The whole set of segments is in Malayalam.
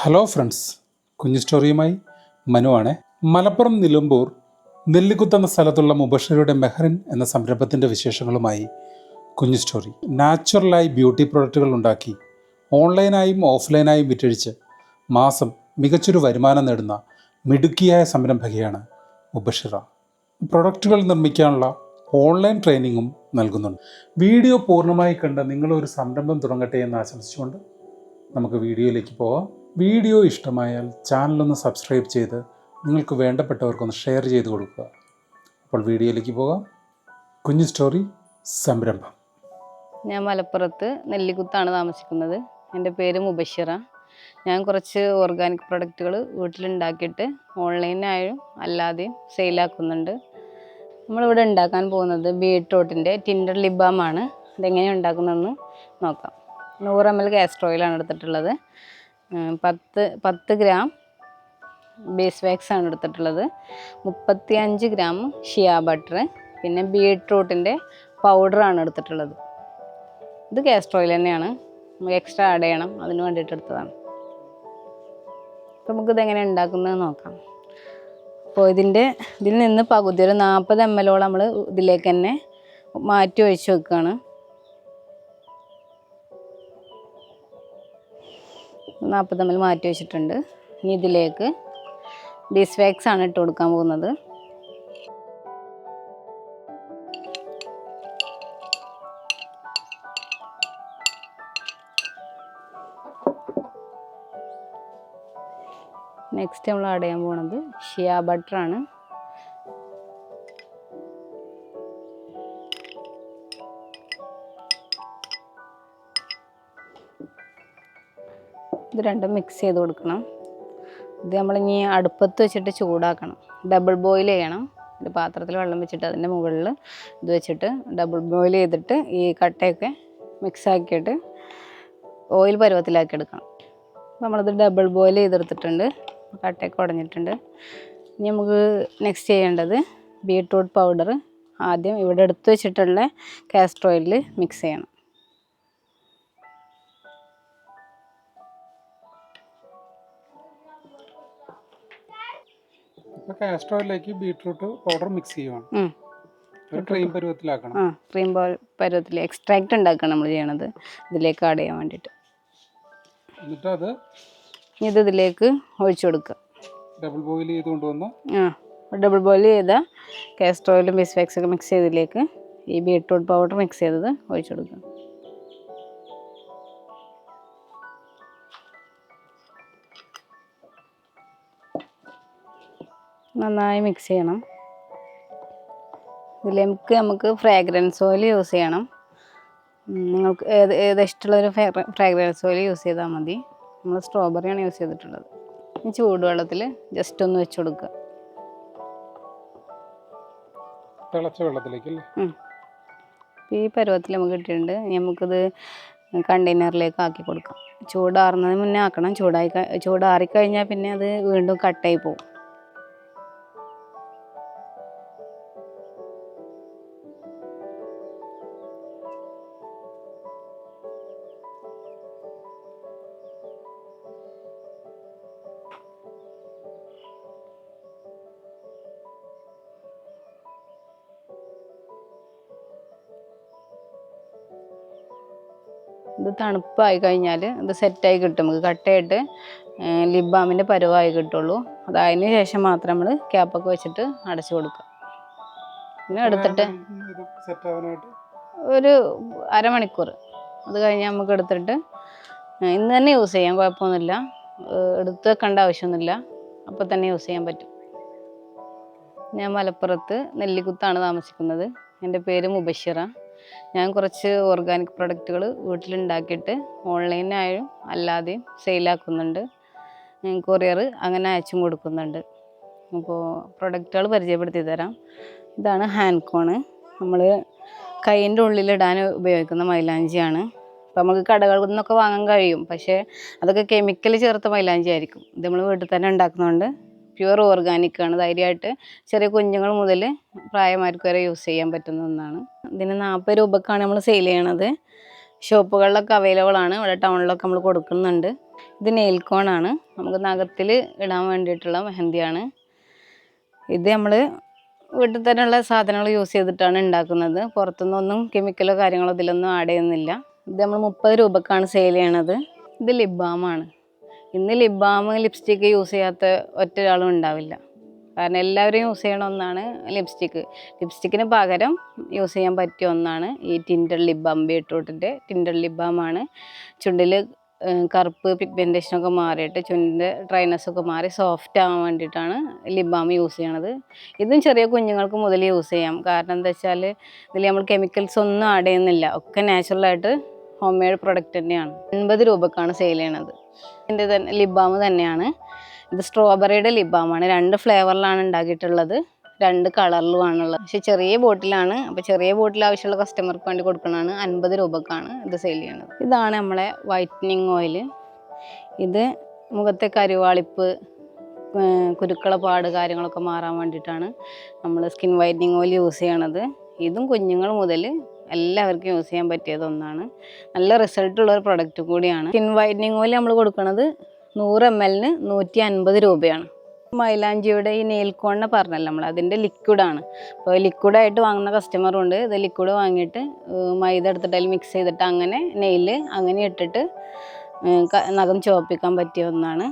ഹലോ ഫ്രണ്ട്സ് കുഞ്ഞു സ്റ്റോറിയുമായി മനുവാണ് മലപ്പുറം നിലമ്പൂർ നെല്ലിക്കുത്ത് എന്ന സ്ഥലത്തുള്ള മുബഷീറുടെ മെഹറിൻ എന്ന സംരംഭത്തിന്റെ വിശേഷങ്ങളുമായി കുഞ്ഞു സ്റ്റോറി. നാച്ചുറലായി ബ്യൂട്ടി പ്രോഡക്റ്റുകൾ ഉണ്ടാക്കി ഓൺലൈനായും ഓഫ്ലൈനായും വിറ്റഴിച്ച് മാസം മികച്ചൊരു വരുമാനം നേടുന്ന മിടുക്കിയായ സംരംഭകയാണ് മുബഷിറ. പ്രൊഡക്റ്റുകൾ നിർമ്മിക്കാനുള്ള ഓൺലൈൻ ട്രെയിനിങ്ങും നൽകുന്നുണ്ട്. വീഡിയോ പൂർണമായി കണ്ട് നിങ്ങളൊരു സംരംഭം തുടങ്ങട്ടെ എന്ന് ആശംസിച്ചുകൊണ്ട് നമുക്ക് വീഡിയോയിലേക്ക് പോവാം. വീഡിയോ ഇഷ്ടമായാൽ ചാനലൊന്ന് സബ്സ്ക്രൈബ് ചെയ്ത് നിങ്ങൾക്ക് വേണ്ടപ്പെട്ടവർക്കൊന്ന് ഷെയർ ചെയ്ത് കൊടുക്കുക. അപ്പോൾ വീഡിയോയിലേക്ക് പോകാം. കുഞ്ഞു സ്റ്റോറി സംരംഭം. ഞാൻ മലപ്പുറത്ത് നെല്ലിക്കുത്താണ് താമസിക്കുന്നത്. എന്റെ പേര് മുബഷിറ. ഞാൻ കുറച്ച് ഓർഗാനിക് പ്രൊഡക്റ്റുകൾ വീട്ടിലുണ്ടാക്കിയിട്ട് ഓൺലൈനായും അല്ലാതെയും സെയിലാക്കുന്നുണ്ട്. നമ്മളിവിടെ ഉണ്ടാക്കാൻ പോകുന്നത് ബീട്രൂട്ടിന്റെ ടിൻഡർ ലിബാമാണ് ഇതെങ്ങനെയാണ് ഉണ്ടാക്കുന്നതെന്ന് നോക്കാം. നൂറ് എം എൽ കാസ്റ്റർ ഓയിലാണ് എടുത്തിട്ടുള്ളത്. പത്ത് പത്ത് ഗ്രാം ബേസ് വാക്സ് ആണ് എടുത്തിട്ടുള്ളത്. മുപ്പത്തി അഞ്ച് ഗ്രാം ഷിയ ബട്ടർ പിന്നെ ബീട്രൂട്ടിന്റെ പൗഡറാണ് എടുത്തിട്ടുള്ളത്. ഇത് കാസ്റ്റർ ഓയിൽ തന്നെയാണ്. നമുക്ക് എക്സ്ട്രാ ആഡ് ചെയ്യണം. അതിന് വേണ്ടിയിട്ട് എടുത്തതാണ്. അപ്പോൾ നമുക്കിത് എങ്ങനെ ഉണ്ടാക്കുന്നത് നോക്കാം. അപ്പോൾ ഇതിന്റെ ഇതിൽ നിന്ന് പകുതി ഒരു നാൽപ്പത് എം എല്ലോളം നമ്മൾ ഇതിലേക്ക് തന്നെ മാറ്റി ഒഴിച്ച് വെക്കുകയാണ്. നാൽപ്പത് എം എൽ മാറ്റി വെച്ചിട്ടുണ്ട്. ഇനി ഇതിലേക്ക് ഡിസ്വാക്സ് ആണ് ഇട്ട് കൊടുക്കാൻ പോകുന്നത്. നെക്സ്റ്റ് നമ്മൾ ആഡ് ചെയ്യാൻ പോണത് ഷിയ ബട്ടറാണ് ഇത് രണ്ടും മിക്സ് ചെയ്ത് കൊടുക്കണം. ഇത് നമ്മളിനി അടുപ്പത്ത് വെച്ചിട്ട് ചൂടാക്കണം. ഡബിൾ ബോയിൽ ചെയ്യണം. ഒരു പാത്രത്തിൽ വെള്ളം വെച്ചിട്ട് അതിന്റെ മുകളിൽ ഇത് വെച്ചിട്ട് ഡബിൾ ബോയിൽ ചെയ്തിട്ട് ഈ കട്ടയൊക്കെ മിക്സ് ആക്കിയിട്ട് ഓയിൽ പരുവത്തിലാക്കി എടുക്കണം. നമ്മളത് ഡബിൾ ബോയിൽ ചെയ്തെടുത്തിട്ടുണ്ട്. കട്ടയൊക്കെ ഉടഞ്ഞിട്ടുണ്ട്. ഇനി നമുക്ക് നെക്സ്റ്റ് ചെയ്യേണ്ടത് ബീട്രൂട്ട് പൗഡർ ആദ്യം ഇവിടെ എടുത്ത് വെച്ചിട്ടുള്ള കാസ്റ്റർ ഓയിലിൽ മിക്സ് ചെയ്യണം. കാസ്ട്രോയിലേക്ക് ബീട്രൂട്ട് പൗഡർ മിക്സ് ചെയ്യുവാണ്. ഒരു ക്രീം പരുവത്തിലാക്കണം. ആ ക്രീം പരുവത്തിൽ എക്സ്ട്രാക്റ്റ് ഉണ്ടാക്കണം നമ്മൾ ചെയ്യണത്. ഇതിലേക്ക് ആഡ് ചെയ്യാൻ വേണ്ടിയിട്ട്. എന്നിട്ട് അത് ഇത് ഇതിലേക്ക് ഒഴിച്ചു കൊടുക്കുക. ഡബിൾ ബോയിൽ ചെയ്ത് കൊണ്ടുവന്ന് ആ ഡബിൾ ബോയിൽ ചെയ്ത കാസ്റ്റർ ഓയിലും ബിസ്വാക്സ് മിക്സ് ചെയ്തതിലേക്ക് ഈ ബീട്രൂട്ട് പൗഡർ മിക്സ് ചെയ്തത് ഒഴിച്ചു കൊടുക്കുക. നന്നായി മിക്സ് ചെയ്യണം. ഇതിലേക്ക് നമുക്ക് ഫ്രാഗ്രൻസ് ഓയിൽ യൂസ് ചെയ്യണം. നിങ്ങൾക്ക് ഏത് ഏത് ഇഷ്ടമുള്ളൊരു ഫ്രാഗ്രൻസ് ഓയിൽ യൂസ് ചെയ്താൽ മതി. നമ്മൾ സ്ട്രോബെറിയാണ് യൂസ് ചെയ്തിട്ടുള്ളത്. ഈ ചൂടുവെള്ളത്തിൽ ജസ്റ്റ് ഒന്ന് വെച്ച് കൊടുക്കുക. തിളച്ച വെള്ളത്തിലേക്ക് ഈ പരുവത്തിൽ നമുക്ക് കിട്ടിയിട്ടുണ്ട്. ഇനി നമുക്കിത് കണ്ടെയ്നറിലേക്ക് ആക്കി കൊടുക്കാം. ചൂടാറുന്നതിന് മുന്നേ ആക്കണം. ചൂടായി ചൂടാറിക്കഴിഞ്ഞാൽ പിന്നെ അത് വീണ്ടും കട്ടായി പോകും ഇത് തണുപ്പായി കഴിഞ്ഞാൽ ഇത് സെറ്റായി കിട്ടും. നമുക്ക് കട്ടയായിട്ട് ലിപ് ബാമിന്റെ പരുവായി കിട്ടുള്ളൂ. അത് അതിന് ശേഷം മാത്രം നമ്മൾ ക്യാപ്പൊക്കെ വെച്ചിട്ട് അടച്ചു കൊടുക്കുക. പിന്നെ എടുത്തിട്ട് ഒരു അരമണിക്കൂർ. അത് കഴിഞ്ഞ് നമുക്ക് എടുത്തിട്ട് ഇന്ന് തന്നെ യൂസ് ചെയ്യാം കുഴപ്പമൊന്നുമില്ല. എടുത്ത് വെക്കേണ്ട ആവശ്യമൊന്നുമില്ല. അപ്പോൾ തന്നെ യൂസ് ചെയ്യാൻ പറ്റും. ഞാൻ മലപ്പുറത്ത് നെല്ലിക്കുത്താണ് താമസിക്കുന്നത്. എന്റെ പേര് മുബഷിറ. ഞാൻ കുറച്ച് ഓർഗാനിക് പ്രൊഡക്റ്റുകൾ വീട്ടിലുണ്ടാക്കിയിട്ട് ഓൺലൈനായും അല്ലാതെയും സെയിലാക്കുന്നുണ്ട് കൊറിയർ അങ്ങനെ അയച്ചും കൊടുക്കുന്നുണ്ട്. അപ്പോൾ പ്രൊഡക്റ്റുകൾ പരിചയപ്പെടുത്തി തരാം. ഇതാണ് ഹാൻഡ് കോണ് നമ്മൾ കൈയിന്റെ ഉള്ളിലിടാൻ ഉപയോഗിക്കുന്ന മൈലാഞ്ചിയാണ്. അപ്പോൾ നമുക്ക് കടകളിൽ നിന്നൊക്കെ വാങ്ങാൻ കഴിയും. പക്ഷേ അതൊക്കെ കെമിക്കൽ ചേർത്ത മൈലാഞ്ചി ആയിരിക്കും ഇത് നമ്മൾ വീട്ടിൽ തന്നെ ഉണ്ടാക്കുന്നതുകൊണ്ട് പ്യുവർ ഓർഗാനിക് ആണ്. ധൈര്യമായിട്ട് ചെറിയ കുഞ്ഞുങ്ങൾ മുതൽ പ്രായമാർക്ക് വരെ യൂസ് ചെയ്യാൻ പറ്റുന്ന ഒന്നാണ്. ഇതിന് നാൽപ്പത് രൂപക്കാണ് നമ്മൾ സെയിൽ ചെയ്യണത്. ഷോപ്പുകളിലൊക്കെ അവൈലബിൾ ആണ്. ഇവിടെ ടൗണിലൊക്കെ നമ്മൾ കൊടുക്കുന്നുണ്ട്. ഇത് നെയിൽ കോണാണ് നമുക്ക് നഖത്തിൽ ഇടാൻ വേണ്ടിയിട്ടുള്ള മെഹന്തിയാണ്. ഇത് നമ്മൾ വീട്ടിൽ തന്നെയുള്ള സാധനങ്ങൾ യൂസ് ചെയ്തിട്ടാണ് ഉണ്ടാക്കുന്നത്. പുറത്തുനിന്നൊന്നും കെമിക്കലോ കാര്യങ്ങളോ ഇതിലൊന്നും ആഡ് ചെയ്യുന്നില്ല. ഇത് നമ്മൾ മുപ്പത് രൂപക്കാണ് സെയിൽ ചെയ്യണത്. ഇത് ലിബാമാണ് ബാമാണ് ഇന്ന് ലിപ് ബാം ലിപ്സ്റ്റിക്ക് യൂസ് ചെയ്യാത്ത ഒറ്റ ഒരാളും ഉണ്ടാവില്ല. കാരണം എല്ലാവരും യൂസ് ചെയ്യണ ഒന്നാണ് ലിപ്സ്റ്റിക്ക് ലിപ്സ്റ്റിക്കിന് പകരം യൂസ് ചെയ്യാൻ പറ്റിയ ഒന്നാണ് ഈ ടിൻഡർ ലിപ് ബാം ബീട്രൂട്ടിന്റെ ടിൻഡർ ലിപ് ബാമാണ് ചുണ്ടിൽ കറുപ്പ് പിഗ്മെന്റേഷനൊക്കെ മാറിയിട്ട് ചുണ്ടിന്റെ ഡ്രൈനസ്സൊക്കെ മാറി സോഫ്റ്റ് ആവാൻ വേണ്ടിയിട്ടാണ് ലിപ് ബാം യൂസ് ചെയ്യണത്. ഇതും ചെറിയ കുഞ്ഞുങ്ങൾക്ക് മുതൽ യൂസ് ചെയ്യാം. കാരണം എന്താ വെച്ചാൽ ഇതിൽ നമ്മൾ കെമിക്കൽസ് ഒന്നും ആഡ് ചെയ്യുന്നില്ല. ഒക്കെ നാച്ചുറലായിട്ട് ഹോം മെയ്ഡ് പ്രൊഡക്റ്റ് തന്നെയാണ്. എൺപത് രൂപക്കാണ് സെയിൽ ചെയ്യണത്. ഇതിന്റെ തന്നെ ലിപ് ബാം തന്നെയാണ്. ഇത് സ്ട്രോബെറിയുടെ ലിപ് ബാമാണ് രണ്ട് ഫ്ലേവറിലാണ് ഉണ്ടാക്കിയിട്ടുള്ളത്. രണ്ട് കളറിലുമാണുള്ളത്. പക്ഷെ ചെറിയ ബോട്ടിലാണ്. അപ്പോൾ ചെറിയ ബോട്ടിൽ ആവശ്യമുള്ള കസ്റ്റമർക്ക് വേണ്ടി കൊടുക്കണതാണ് അൻപത് രൂപക്കാണ് ഇത് സെയിൽ ചെയ്യണത് ഇതാണ് നമ്മളെ വൈറ്റനിങ് ഓയിൽ. ഇത് മുഖത്തെ കരുവാളിപ്പ് കുരുക്കള പാട് കാര്യങ്ങളൊക്കെ മാറാൻ വേണ്ടിയിട്ടാണ് നമ്മൾ സ്കിൻ വൈറ്റനിങ് ഓയിൽ യൂസ് ചെയ്യണത്. ഇതും കുഞ്ഞുങ്ങൾ മുതൽ എല്ലാവർക്കും യൂസ് ചെയ്യാൻ പറ്റിയത് ഒന്നാണ്. നല്ല റിസൾട്ട് ഉള്ള ഒരു പ്രൊഡക്റ്റ് കൂടിയാണ്. സ്കിൻ വൈറ്റനിങ് ഓയിൽ നമ്മൾ കൊടുക്കുന്നത് നൂറ് എം എല്ലിന് നൂറ്റി അൻപത് രൂപയാണ്. മൈലാഞ്ചിയുടെ ഈ നെയിൽ കോണിനെ പറഞ്ഞല്ലോ നമ്മൾ അതിന്റെ ലിക്വിഡാണ് അപ്പോൾ ലിക്വിഡായിട്ട് വാങ്ങുന്ന കസ്റ്റമറും ഉണ്ട്. ഇത് ലിക്വിഡ് വാങ്ങിയിട്ട് മൈദ എടുത്തിട്ട് അതിൽ മിക്സ് ചെയ്തിട്ട് അങ്ങനെ നെയിൽ അങ്ങനെ ഇട്ടിട്ട് നഖം ചുവപ്പിക്കാൻ പറ്റിയ ഒന്നാണ്.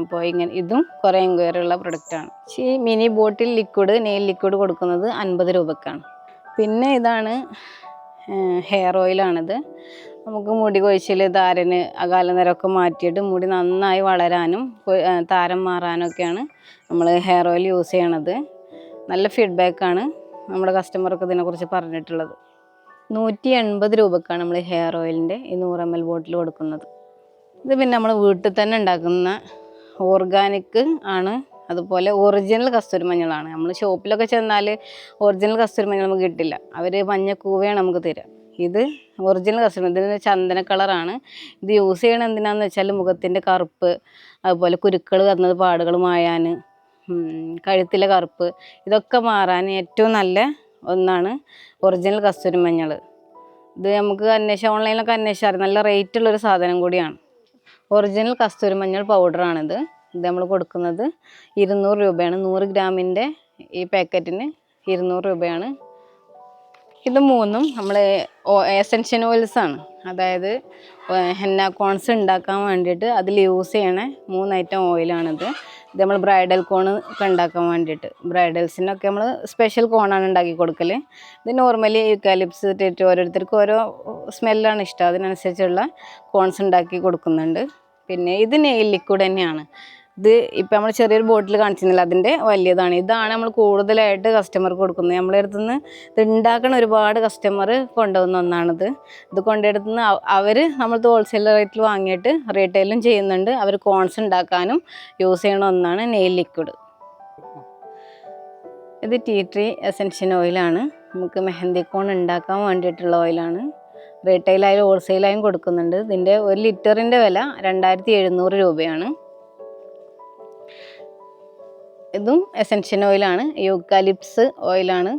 അപ്പോൾ ഇങ്ങനെ ഇതും കുറേ എൻക്വയറി ഉള്ള പ്രൊഡക്റ്റാണ് ഈ mini bottle liquid nail liquid കൊടുക്കുന്നത് അൻപത് രൂപക്കാണ്. പിന്നെ ഇതാണ് ഹെയർ ഓയിലാണിത് നമുക്ക് മുടി കൊഴിച്ചിൽ താരന് അകാല നിരമൊക്കെ മാറ്റിയിട്ട് മുടി നന്നായി വളരാനും താരം മാറാനൊക്കെയാണ് നമ്മൾ ഹെയർ ഓയിൽ യൂസ് ചെയ്യണത്. നല്ല ഫീഡ്ബാക്കാണ് നമ്മുടെ കസ്റ്റമർക്ക് ഇതിനെക്കുറിച്ച് പറഞ്ഞിട്ടുള്ളത്. നൂറ്റി എൺപത് രൂപക്കാണ് നമ്മൾ ഹെയർ ഓയിലിന്റെ ഈ നൂറ് എം എൽ ബോട്ടിൽ കൊടുക്കുന്നത്. ഇത് പിന്നെ നമ്മൾ വീട്ടിൽ തന്നെ ഉണ്ടാക്കുന്ന ഓർഗാനിക് ആണ് അതുപോലെ ഒറിജിനൽ കസ്തൂരി മഞ്ഞളാണ്. നമ്മൾ ഷോപ്പിലൊക്കെ ചെന്നാൽ ഒറിജിനൽ കസ്തൂരി മഞ്ഞൾ നമുക്ക് കിട്ടില്ല. അവർ മഞ്ഞ കൂവയാണ് നമുക്ക് തരിക ഇത് ഒറിജിനൽ കസ്തൂരി ഇതിന് ചന്ദന കളറാണ് ഇത് യൂസ് ചെയ്യണത് എന്തിനാന്ന് വെച്ചാൽ മുഖത്തിന്റെ കറുപ്പ് അതുപോലെ കുരുക്കൾ വന്നത് പാടുകൾ മായാൻ കഴുത്തിലെ കറുപ്പ് ഇതൊക്കെ മാറാൻ ഏറ്റവും നല്ല ഒന്നാണ് ഒറിജിനൽ കസ്തൂരി മഞ്ഞൾ. ഇത് നമുക്ക് അന്വേഷിച്ച ഓൺലൈനിലൊക്കെ അന്വേഷിച്ചാൽ നല്ല റേറ്റുള്ളൊരു സാധനം കൂടിയാണ്. ഒറിജിനൽ കസ്തൂരി മഞ്ഞൾ പൗഡറാണിത് ഇത് നമ്മൾ കൊടുക്കുന്നത് ഇരുന്നൂറ് രൂപയാണ്. നൂറ് ഗ്രാമിന്റെ ഈ പാക്കറ്റിന് ഇരുന്നൂറ് രൂപയാണ്. ഇത് മൂന്നും നമ്മൾ എസൻഷ്യൻ ഓയിൽസ് ആണ്. അതായത് ഹെന്ന കോൺസ് ഉണ്ടാക്കാൻ വേണ്ടിയിട്ട് അതിൽ യൂസ് ചെയ്യണ മൂന്ന് ഐറ്റം ഓയിലാണിത് ഇത് നമ്മൾ ബ്രൈഡൽ കോൺ ഒക്കെ ഉണ്ടാക്കാൻ വേണ്ടിയിട്ട്. ബ്രൈഡൽസിനൊക്കെ നമ്മൾ സ്പെഷ്യൽ കോണാണ് ഉണ്ടാക്കി കൊടുക്കൽ ഇത് നോർമലി യൂക്കാലിപ്സ് ഇട്ടിട്ട് ഓരോരുത്തർക്കും ഓരോ സ്മെല്ലാണ് ഇഷ്ടം. അതിനനുസരിച്ചുള്ള കോൺസ് ഉണ്ടാക്കി കൊടുക്കുന്നുണ്ട്. പിന്നെ ഇത് നെയിൽ ലിക്വിഡ് തന്നെയാണ്. ഇത് ഇപ്പം നമ്മൾ ചെറിയൊരു ബോട്ടിൽ കാണിച്ചിരുന്നില്ല അതിന്റെ വലിയതാണ്. ഇതാണ് നമ്മൾ കൂടുതലായിട്ട് കസ്റ്റമർക്ക് കൊടുക്കുന്നത്. നമ്മളെ അടുത്ത് നിന്ന് ഇത് ഉണ്ടാക്കണ ഒരുപാട് കസ്റ്റമർ കൊണ്ടുവന്ന ഒന്നാണിത്. ഇത് കൊണ്ടെടുത്തുനിന്ന് അവർ നമ്മൾ ഹോൾസെയിൽ റേറ്റിൽ വാങ്ങിയിട്ട് റീറ്റെയിലും ചെയ്യുന്നുണ്ട്. അവർ കോൺസ് ഉണ്ടാക്കാനും യൂസ് ചെയ്യണ ഒന്നാണ് നെയിൽ ലിക്വിഡ് ഇത് ടീ ട്രീ എസെൻഷ്യൻ ഓയിലാണ് നമുക്ക് മെഹന്തി കോൺ ഉണ്ടാക്കാൻ വേണ്ടിയിട്ടുള്ള ഓയിലാണ് റീറ്റെയിലായാലും ഹോൾസെയിലായും കൊടുക്കുന്നുണ്ട്. ഇതിന്റെ ഒരു ലിറ്ററിന്റെ വില രണ്ടായിരത്തി എഴുന്നൂറ് രൂപയാണ്. ഇതും എസെൻഷ്യൻ ഓയിലാണ് യൂക്കാലിപ്സ് ഓയിലാണ്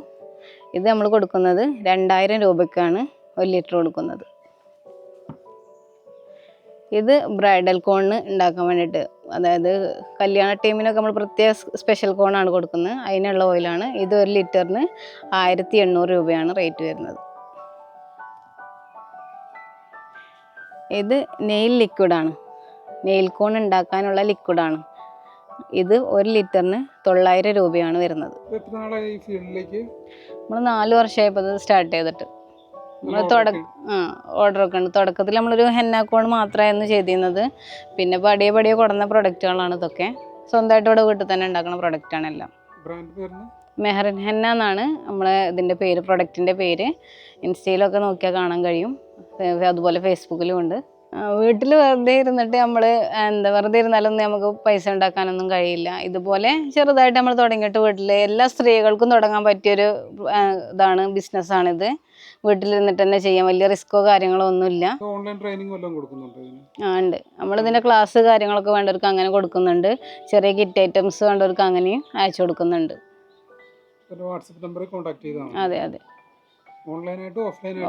ഇത് നമ്മൾ കൊടുക്കുന്നത് രണ്ടായിരം രൂപയ്ക്കാണ് ഒരു ലിറ്റർ കൊടുക്കുന്നത്. ഇത് ബ്രൈഡൽ കോണിന് ഉണ്ടാക്കാൻ വേണ്ടിയിട്ട് അതായത് കല്യാണ ടീമിനൊക്കെ നമ്മൾ പ്രത്യേക സ്പെഷ്യൽ കോണാണ് കൊടുക്കുന്നത്. അതിനുള്ള ഓയിലാണ് ഇത് ഒരു ലിറ്ററിന് ആയിരത്തി എണ്ണൂറ് രൂപയാണ് റേറ്റ് വരുന്നത്. ഇത് നെയിൽ ലിക്വിഡാണ് നെയിൽ കോൺ ഉണ്ടാക്കാനുള്ള ലിക്വിഡാണ് ഇത് ഒരു ലിറ്ററിന് തൊള്ളായിരം രൂപയാണ് വരുന്നത്. നമ്മൾ നാല് വർഷമായപ്പോൾ ഇത് സ്റ്റാർട്ട് ചെയ്തിട്ട്. നമ്മൾ തുടക്ക ആ ഓർഡറൊക്കെ ഉണ്ട്. തുടക്കത്തിൽ നമ്മളൊരു ഹെന്നാക്കോൺ മാത്രമായിരുന്നു ചെയ്തിരുന്നത്. പിന്നെ പടിയെ പടിയെ കൊടുന്ന പ്രൊഡക്റ്റുകളാണ് ഇതൊക്കെ. സ്വന്തമായിട്ട് ഇവിടെ വീട്ടിൽ തന്നെ ഉണ്ടാക്കുന്ന പ്രൊഡക്റ്റാണ് എല്ലാം. മെഹറിൻ ഹെന്ന എന്നാണ് നമ്മളെ ഇതിന്റെ പേര് പ്രൊഡക്റ്റിന്റെ പേര്. ഇൻസ്റ്റയിലൊക്കെ നോക്കിയാൽ കാണാൻ കഴിയും. അതുപോലെ ഫേസ്ബുക്കിലും ഉണ്ട്. വീട്ടിൽ വെറുതെ ഇരുന്നിട്ട് നമ്മൾ എന്താ വെറുതെ ഇരുന്നാലൊന്നും നമുക്ക് പൈസ ഉണ്ടാക്കാനൊന്നും കഴിയില്ല. ഇതുപോലെ ചെറുതായിട്ട് നമ്മൾ തുടങ്ങിയിട്ട് വീട്ടിൽ എല്ലാ സ്ത്രീകൾക്കും തുടങ്ങാൻ പറ്റിയൊരു ഇതാണ് ബിസിനസ്സാണിത് വീട്ടിലിരുന്നിട്ട് തന്നെ ചെയ്യാൻ വലിയ റിസ്ക്കോ കാര്യങ്ങളോ ഒന്നുമില്ല. ഓൺലൈൻ ട്രെയിനിങ് വല്ലതും കൊടുക്കുന്നുണ്ടോ ഇതിന്? ആ ഉണ്ട്. നമ്മളിതിന്റെ ക്ലാസ് കാര്യങ്ങളൊക്കെ വേണ്ടവർക്ക് അങ്ങനെ കൊടുക്കുന്നുണ്ട്. ചെറിയ കിറ്റ് ഐറ്റംസ് വേണ്ടവർക്ക് അങ്ങനെയും അയച്ചു കൊടുക്കുന്നുണ്ട്. അതെ അതെ.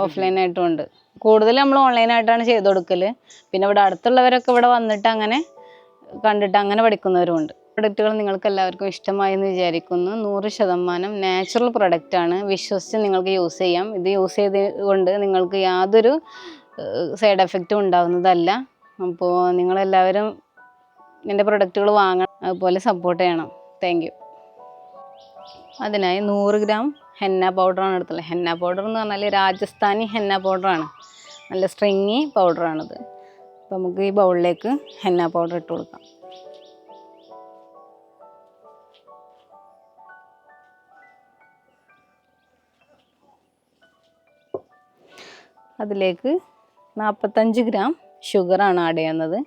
ഓഫ്ലൈനായിട്ടും ഉണ്ട് കൂടുതൽ നമ്മൾ ഓൺലൈനായിട്ടാണ് ചെയ്ത് കൊടുക്കൽ പിന്നെ ഇവിടെ അടുത്തുള്ളവരൊക്കെ ഇവിടെ വന്നിട്ട് അങ്ങനെ കണ്ടിട്ട് അങ്ങനെ പഠിക്കുന്നവരുമുണ്ട്. പ്രൊഡക്റ്റുകൾ നിങ്ങൾക്ക് എല്ലാവർക്കും ഇഷ്ടമായി എന്ന് വിചാരിക്കുന്നു. നൂറ് ശതമാനം നാച്ചുറൽ പ്രൊഡക്റ്റാണ് വിശ്വസിച്ച് നിങ്ങൾക്ക് യൂസ് ചെയ്യാം. ഇത് യൂസ് ചെയ്ത് കൊണ്ട് നിങ്ങൾക്ക് യാതൊരു സൈഡ് എഫക്റ്റും ഉണ്ടാകുന്നതല്ല അപ്പോൾ നിങ്ങളെല്ലാവരും എന്റെ പ്രൊഡക്റ്റുകൾ വാങ്ങണം. അതുപോലെ സപ്പോർട്ട് ചെയ്യണം. താങ്ക് അതിനായി നൂറ് ഗ്രാം ഹെന്ന പൗഡറാണ് എടുത്തുള്ളത് ഹെന്ന പൗഡർ എന്ന് പറഞ്ഞാൽ രാജസ്ഥാനി ഹെന്ന പൗഡറാണ് നല്ല സ്ട്രിങ്ങി പൗഡറാണിത് അപ്പോൾ നമുക്ക് ഈ ബൗളിലേക്ക് ഹെന്ന പൗഡർ ഇട്ട് കൊടുക്കാം. അതിലേക്ക് നാൽപ്പത്തഞ്ച് ഗ്രാം ഷുഗറാണ് ആഡ് ചെയ്യുന്നത്.